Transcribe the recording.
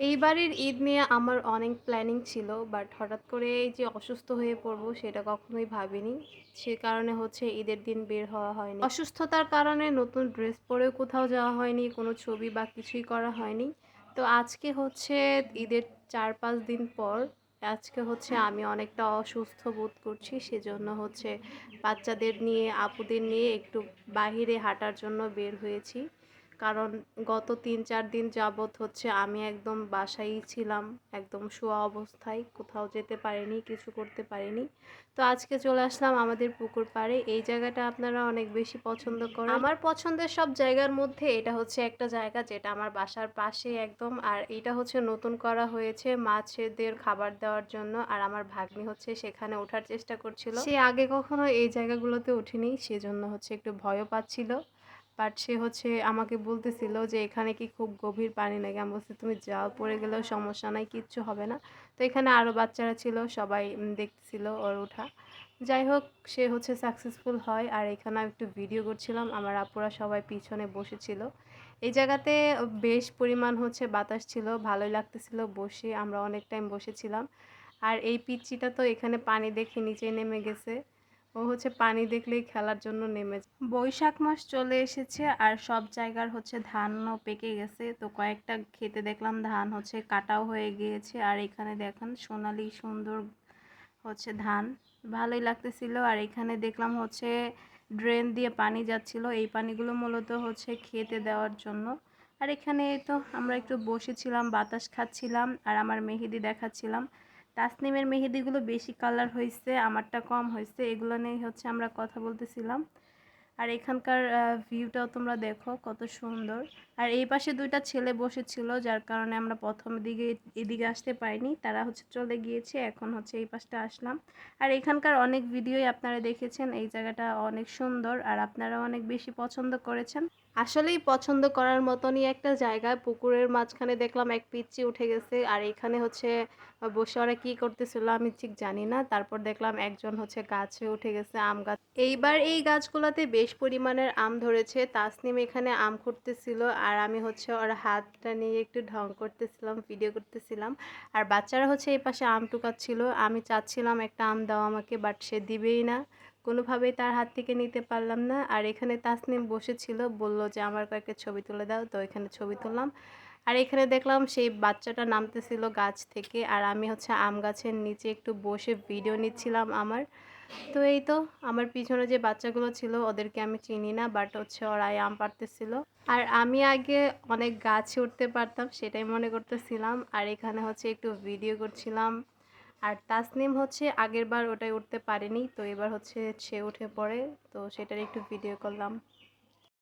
এইবারের ঈদ নিয়ে আমার অনেক প্ল্যানিং ছিল, বাট হঠাৎ করে যে অসুস্থ হয়ে পড়ব সেটা কখনোই ভাবিনি। সে কারণে হচ্ছে ঈদের দিন বের হওয়া হয়নি। অসুস্থতার কারণে নতুন ড্রেস পরেও কোথাও যাওয়া হয়নি, কোনো ছবি বা কিছুই করা হয়নি। তো আজকে হচ্ছে ঈদের চার পাঁচ দিন পর, আজকে হচ্ছে আমি অনেকটা অসুস্থ বোধ করছি, সেজন্য হচ্ছে বাচ্চাদের নিয়ে, আপুদের নিয়ে একটু বাহিরে হাঁটার জন্য বের হয়েছি। কারণ গত তিন, চার দিন যাবৎ হচ্ছে আমি একদম বাসায়ই ছিলাম, একদম শোয়া অবস্থায়, কোথাও যেতে পারিনি, কিছু করতে পারিনি। তো আজকে চলে আসলাম আমাদের পুকুর পাড়ে। এই জায়গাটা আপনারা অনেক বেশি পছন্দ করেন। আমার পছন্দের সব জায়গার মধ্যে এটা হচ্ছে একটা জায়গা যেটা আমার বাসার পাশে একদম, আর এটা হচ্ছে নতুন করা হয়েছে মাছেদের খাবার দেওয়ার জন্য, আর আমার ভাগ্নি হচ্ছে সেখানে ওঠার চেষ্টা করছিল। সে আগে কখনো এই জায়গাগুলোতে উঠিনি, সেজন্য হচ্ছে একটু ভয়ও পাচ্ছিল। বাট সে হচ্ছে আমাকে বলতেছিল যে, এখানে কি খুব গভীর পানি নাকি? আমি বলছি, তুমি যাও, পড়ে গেলেও সমস্যা নাই, কিচ্ছু হবে না। তো এখানে আরও বাচ্চারা ছিল, সবাই দেখতেছিল ওর ওঠা যাই হোক, সে হচ্ছে সাকসেসফুল হয়। আর এখানে একটু ভিডিও করছিলাম, আমার আপুরা সবাই পিছনে বসেছিল। এই জায়গাতে বেশ পরিমাণ হচ্ছে বাতাস ছিল, ভালোই লাগতেছিল বসে, আমরা অনেক টাইম বসেছিলাম। আর এই পিচ্চিটা তো এখানে পানি দেখে নিচে নেমে গেছে। ও হচ্ছে পানি দেখলেই খেলার জন্য নেমে যায়। বৈশাখ মাস চলে এসেছে আর সব জায়গার হচ্ছে ধানও পেকে গেছে। তো কয়েকটা খেতে দেখলাম ধান হচ্ছে কাটাও হয়ে গিয়েছে। আর এখানে দেখেন সোনালি সুন্দর হচ্ছে ধান। ভালোই লাগতেছিল। আর এখানে দেখলাম হচ্ছে ড্রেন দিয়ে পানি যাচ্ছিল। এই পানিগুলো মূলত হচ্ছে খেতে দেওয়ার জন্য। আর এখানে তো আমরা একটু বসেছিলাম, বাতাস খাচ্ছিলাম। আর আমার মেহেদি দেখাচ্ছিলাম। তাসনিমের মেহেদিগুলো বেশি কালার হয়েছে আমারটা কম হয়েছে এগুলো নিয়ে হচ্ছে আমরা কথা বলতেছিলাম। আর এখানকার ভিউটাও তোমরা দেখো, কত সুন্দর। আর এই পাশে দুইটা ছেলে বসেছিল, যার কারণে আমরা প্রথম দিকে এদিকে আসতে পারিনি, তারা হচ্ছে চলে গিয়েছে, এখন হচ্ছে এই পাশটা আসলাম। আর এখানকার অনেক ভিডিওই আপনারা দেখেছেন, এই জায়গাটা অনেক সুন্দর, আর আপনারা অনেক বেশি পছন্দ করেছেন। আসলেই পছন্দ করার মতনই একটা জায়গায় পুকুরের মাঝখানে দেখলাম এক পিচ্ছি উঠে গেছে আর এখানে হচ্ছে বসে ওরা কী করতেছিল আমি ঠিক জানি না। তারপর দেখলাম একজন হচ্ছে গাছে উঠে গেছে আম গাছ। এইবার এই গাছগুলোতে বেশ পরিমাণের আম ধরেছে। তাসনিম এখানে আম খুঁড়তেছিল আর আমি হচ্ছে ওর হাতটা নিয়ে একটু ঢং করতেছিলাম ভিডিও করতেছিলাম। আর বাচ্চারা হচ্ছে এই পাশে আম টুকাচ্ছিল। আমি চাচ্ছিলাম একটা আম দাও আমাকে বাট সে দিবেই না। কোনোভাবেই তার হাত থেকে নিতে পারলাম না। আর এখানে তাসনিম বসেছিল, বলল যে, আমার কয়েকটা ছবি তুলে দাও। তো এখানে ছবি তুললাম। আর এখানে দেখলাম সেই বাচ্চাটা নামতেছিল গাছ থেকে। আর আমি হচ্ছে আম গাছের নিচে একটু বসে ভিডিও নিচ্ছিলাম আমার। তো এই তো, আমার পিছনে যে বাচ্চাগুলো ছিল, ওদেরকে আমি চিনি না বাট হচ্ছে ওরাই আম পারতেছিল আর আমি আগে অনেক গাছে উঠতে পারতাম, সেটাই মনে করতেছিলাম। আর এখানে হচ্ছে একটু ভিডিও করছিলাম। আর তাসনিম হচ্ছে আগের বার ওটাই উঠতে পারেনি, তো এবার হচ্ছে সে উঠে পড়ে, তো সেটার একটু ভিডিও করলাম।